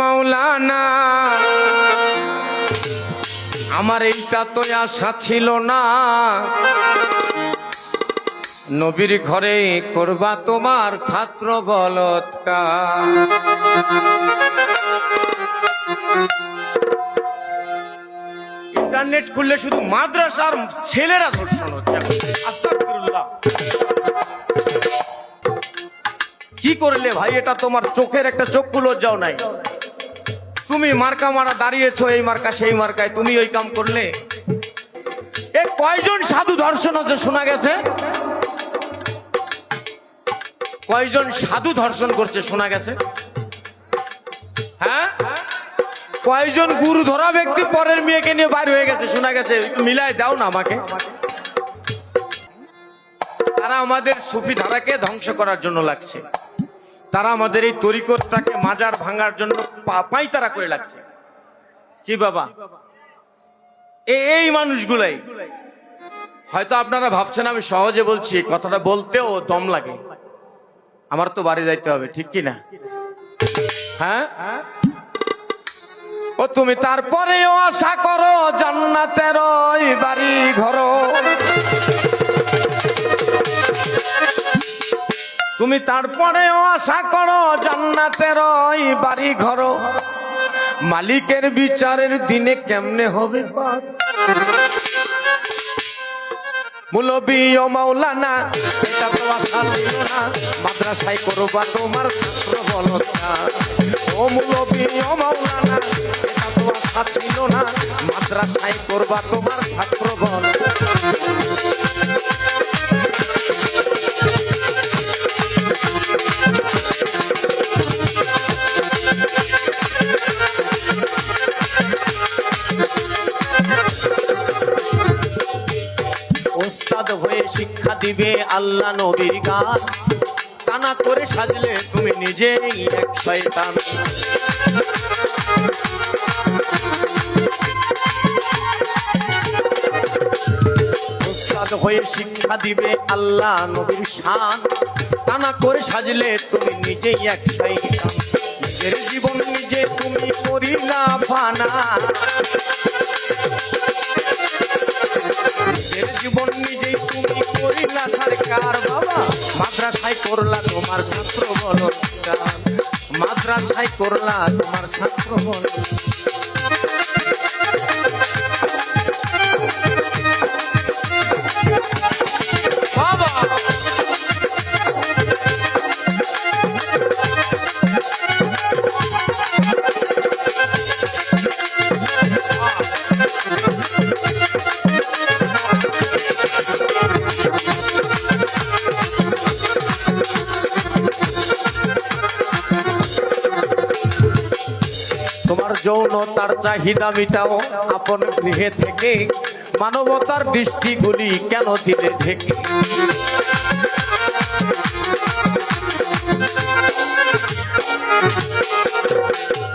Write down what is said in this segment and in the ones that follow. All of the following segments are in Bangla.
মাওলানা, আমার এইটা তো আশা ছিল না। নবীর ঘরে করবা তোমার ছাত্র বলৎকার। ইন্টারনেট খুললে শুধু মাদ্রাসার ছেলেরা ধর্ষণ হচ্ছে। আস্তাগফিরুল্লাহ। কি করলে ভাই? এটা তোমার চোখের একটা চক্ষু লজ্জাও নাই। তুমি মার্কা মারা দাঁড়িয়েছো, এই মার্কা সেই মার্কায়। তুমি ওই কাম করলে। এ কয়জন সাধু ধর্ষণ হচ্ছে শোনা গেছে? কয়জন সাধু ধর্ষণ করছে শোনা গেছে? হ্যাঁ? কয়জন গুরু ধরা ব্যক্তি পরের মেয়েকে নিয়ে বাইর হয়ে গেছে শোনা গেছে? মিলাই দাও না আমাকে। তারা আমাদের সুফি ধারাকে ধ্বংস করার জন্য লাগছে। তারা আমাদের এই তরিকতটাকে মাজার ভাঙার জন্য পা- পাঁইতারা করে লাগছে। কি বাবা? এই মানুষগুলাই। হয়তো আপনারা ভাবছেন, আমি সহজে বলছি কথাটা বলতেও দম লাগে। আমার তো বাড়ি যাইতে হবে, ঠিক কি না হ্যাঁ? ও তুমি তারপরেও আশা করো, জান্নাতের বাড়ি ঘর তুমি তারপরেও আশা করো জান্নাতের ওই বাড়ি ঘর। মালিকের বিচারের দিনে কেমনে হবে ও মাওলানা তো আশা ছিল না। মাদ্রাসায় করবা তোমার ছাত্র বলতা। ও মুলবি ও মাওলানা তো আশা ছিল না। মাদ্রাসায় করবা তোমার বল ওস্তাদ হয়ে শিক্ষা দিবে আল্লাহ নবীর গান। টানা করে সাজলে তুমি নিজেই এক শয়তান। হয়ে শিক্ষা দিবে আল্লাহ নবীর শান। টানা করে সাজলে তুমি নিজেই এক শয়তান। নিজের জীবন নিজে তুমি করিলা ফানা নিজের জীবন নিজেই তুমি করিলা সরকার বাবা। মাদ্রাসায় করলা তোমার ছাত্র বলৎকার মাদ্রাসায় করলা তোমার ছাত্র বল। যৌনতার চাহিদা মিটাও আপন গৃহে থেকে মানবতার দৃষ্টিগুলি কেন দিলে ঢেকে?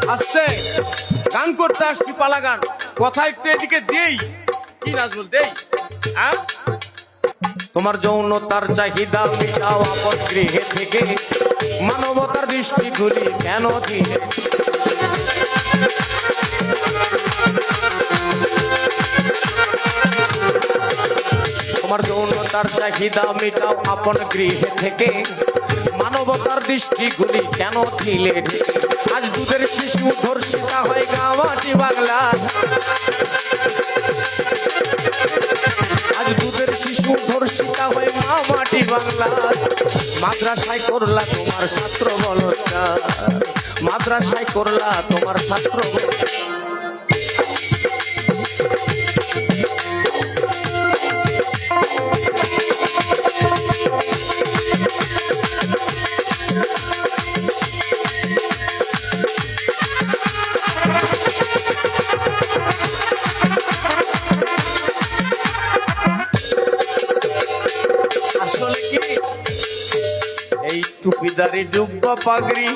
আসতে, গান করতে আসছি পালা গান কথা একটু এদিকে দেই। কি নাজমুল, দেই। হ্যাঁ? তোমার যৌনতার চাহিদা মিটাও। আপন গৃহে থেকে মানবতার দৃষ্টিগুলি কেন দিলে তোমার যৌনতার চাহিদা মিটাও আপন গৃহে থেকে। মানবতার দৃষ্টিগুলি কেন ঢেকে? আজ দুধের শিশু ধর্ষিতা হয় গামাটি বাংলা আজ দুধের শিশু ধর্ষিতা হয়ে মা মাটি বাংলা মাদ্রাসায় করলা তোমার ছাত্র বলৎকার মাদ্রাসায় করলা তোমার ছাত্র এই পাগড়ি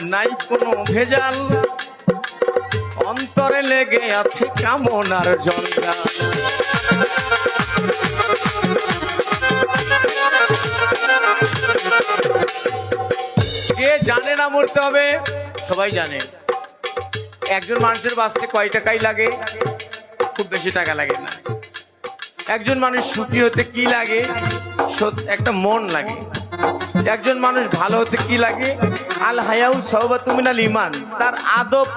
নাই কোনো ভেজাল। অন্তরে লেগে আছে কামনার জঞ্জাল? কে জানে না মরতে হবে? সবাই জানে। একজন মানুষের বাঁচতে কয় টাকাই লাগে? খুব বেশি টাকা লাগে না। একজন মানুষ সুখী হতে কি লাগে? একটা মন লাগে। একজন মানুষ ভালো হতে কি লাগে? আল হায়াউ সহবাতুমিনাল ইমান তার আদব,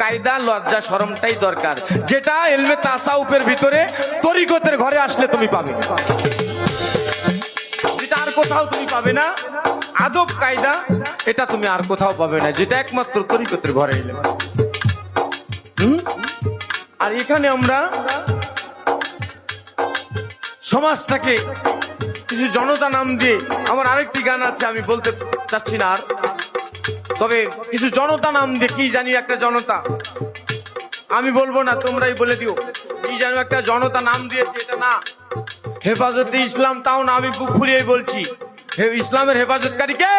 কায়দা, লজ্জা, শরমটাই দরকার। যেটা এলমে তাসাউপের ভিতরে তরিকতের ঘরে আসলে তুমি পাবে। যেটা আর কোথাও তুমি পাবে না, আদব, কায়দা, এটা তুমি আর কোথাও পাবে না। যেটা একমাত্র তরিকতের ঘরে এলে? আর এখানে আমরা সমাজটাকে কিছু জনতা নাম দিয়ে আমার আরেকটি গান আছে, আমি বলতে চাচ্ছি না আর। তবে কিছু জনতা নাম দিয়ে কি জানি একটা জনতা? আমি বলব না, তোমরাই বলে দিও। কি জানো একটা জনতা নাম দিয়েছে, এটা না। হেফাজতে ইসলাম, তাও না, আমি বুক ফুলিয়েই বলছি। ইসলামের হেফাজতকারী কে?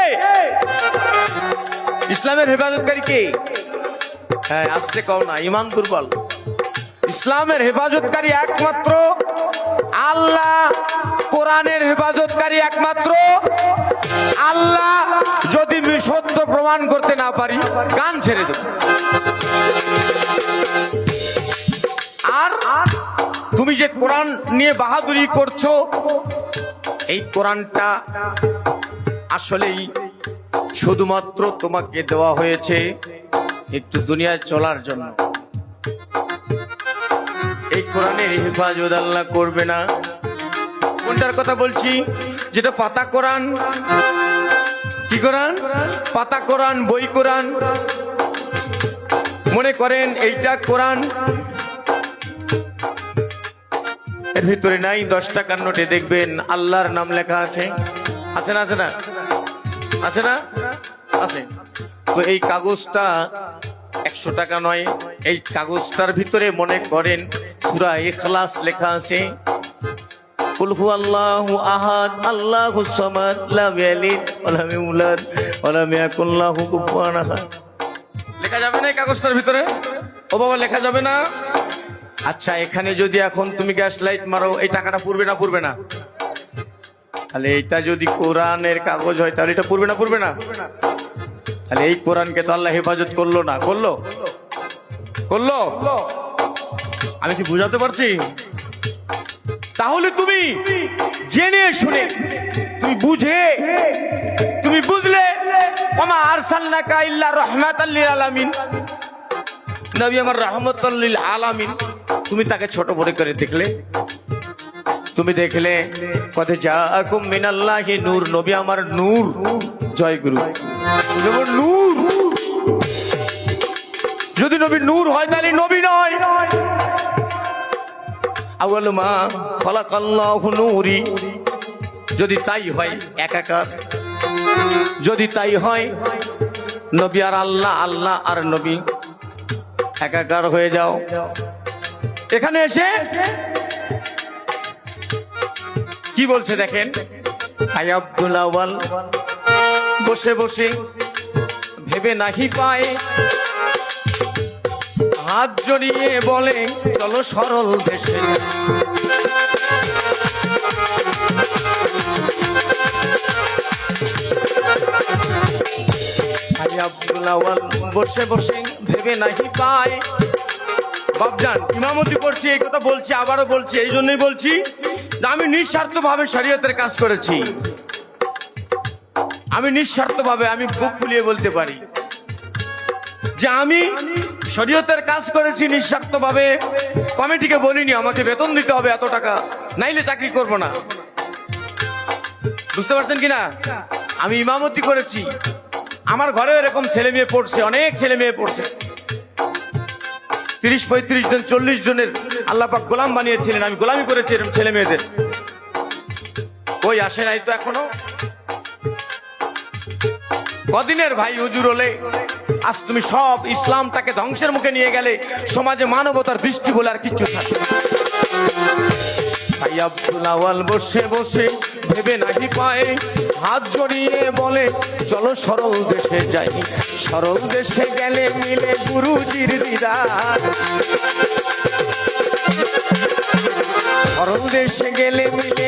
ইসলামের হেফাজতকারী কে? হ্যাঁ আসতে কও না, ইমান দুর্বল। ইসলামের হেফাজতকারী একমাত্র আল্লাহ কোরআনের হেফাজতকারী একমাত্র আল্লাহ যদি সত্য প্রমাণ করতে না পারি, গান ছেড়ে দেব। আর তুমি যে কোরআন নিয়ে বাহাদুরি করছ, এই কোরআনটা আসলেই শুধুমাত্র তোমাকে দেওয়া হয়েছে একটু দুনিয়ায় চলার জন্য। এই কোরআনের হেফাজত আল্লাহ করবে না। কোনটার কথা বলছি, যেটা পাতা কোরআন। কি কোরআন? পাতা কোরআন, বই কোরআন। মনে করেন এইটা কোরআন। এর ভিতরে নাই, দশ টাকার নোটে দেখবেন আল্লাহর নাম লেখা আছে। আছে না আছে না? আছে না? আছে। তো এই কাগজটা একশো টাকা নয়। এই কাগজটার ভিতরে মনে করেন সুরা এখলাস লেখা আছে। কুল হু আল্লাহু আহাদ আল্লাহু সামাদ লাম ইয়ালিদ ওয়া লাম ইউলাদ ওয়া লাম ইয়াকুল লাহু লেখা যাবে না এই কাগজটার ভিতরে? ও বাবা, লেখা যাবে না? আচ্ছা এখানে যদি এখন তুমি গ্যাস লাইট মারো, এই টাকাটা পুরবে না পুরবে না? তাহলে এইটা যদি কোরআনের কাগজ হয়, তাহলে এটা পুরবে না পুরবে না? তাহলে এই কোরআনকে তো আল্লাহ হেফাজত করল না, করল? করল? আমি কি বুঝাতে পারছি? তাহলে তুমি জেনে শুনে, তুমি বুঝে, তুমি বুঝলে আলামিন। নবী আমার আলামিন। তুমি তাকে ছোট বড় করে দেখলে। তুমি দেখলে কথা জাকুম মিনাল্লাহি নূর। নবী আমার নূর। জয় গুরু। নূর। যদি নবী নূর হয়, তাহলে নবী নয়। আউয়ালু মা যদি তাই হয় একাকার। যদি তাই হয় নবী আর আল্লাহ আল্লাহ আর নবী। একাকার হয়ে যাও। এখানে এসে কি বলছে দেখেন? ভাই আব্দুল বসে বসে ভেবে নাহি পায়। হাত জড়িয়ে বলে, চলো সরল দেশে। ভাই আব্দুল আওয়াল বসে বসে ভেবে নাহি পায়। বাবজান ইমামতি করছি, এই কথা বলছি, আবারও বলছি, এই জন্যই বলছি আমি নিঃস্বার্থভাবে শরীয়তের কাজ করেছি। আমি নিঃস্বার্থভাবে আমি বুক ফুলিয়ে বলতে পারি যে আমি শরীয়তের কাজ করেছি নিঃস্বার্থভাবে। কমিটিকে বলিনি, আমাকে বেতন দিতে হবে এত টাকা, নাইলে চাকরি করব না। বুঝতে পারছেন কিনা? আমি ইমামতি করেছি। আমার ঘরে এরকম ছেলে মেয়ে পড়ছে, অনেক ছেলে মেয়ে পড়ছে। তিরিশ, পঁয়ত্রিশ জন, চল্লিশ জনের আল্লাপাক গোলাম বানিয়েছিলেন, আমি গোলামি করেছি এরকম ছেলে মেয়েদের। ওই আসে নাই তো এখনও? কদিনের ভাই হুজুর হলে আজ তুমি সব ইসলামটাকে ধ্বংসের মুখে নিয়ে গেলে সমাজে মানবতার দৃষ্টি বলে আর কিচ্ছু থাকে। ভাই আব্দুল বসে বসে ভেবে নাহি পায়, হাত জড়িয়ে বলে, চলো সরল দেশে যাই সরল দেশে গেলে মিলে গুরুজির দিদার সরল দেশে গেলে মিলে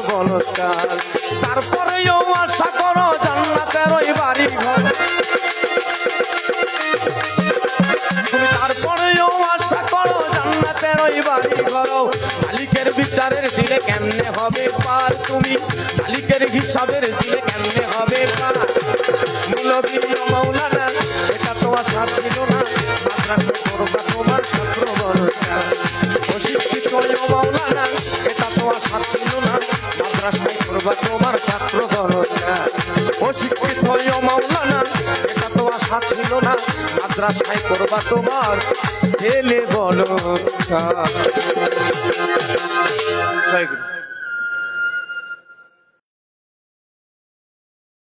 বিচারের দিলে কেমনে হবে পার তুমি? মালিকের হিসাবের দিলে কেমনে হবে পার? মূলবী ও মাওলানা, এটা তোমার সাথ ছিল না। করবা তোমার ছাত্র বলৎকার অশিক্ষিত ও মাওলানা, এটা তোমার সাথ ছিল না। মাদ্রাসায় করবা তোমার ছাত্র বলৎকার অশিক্ষিত ও মাওলানা, এটা তোমার সাথ ছিল না। মাদ্রাসায় করবা তোমার ছেলে বলৎকার জয় গুরু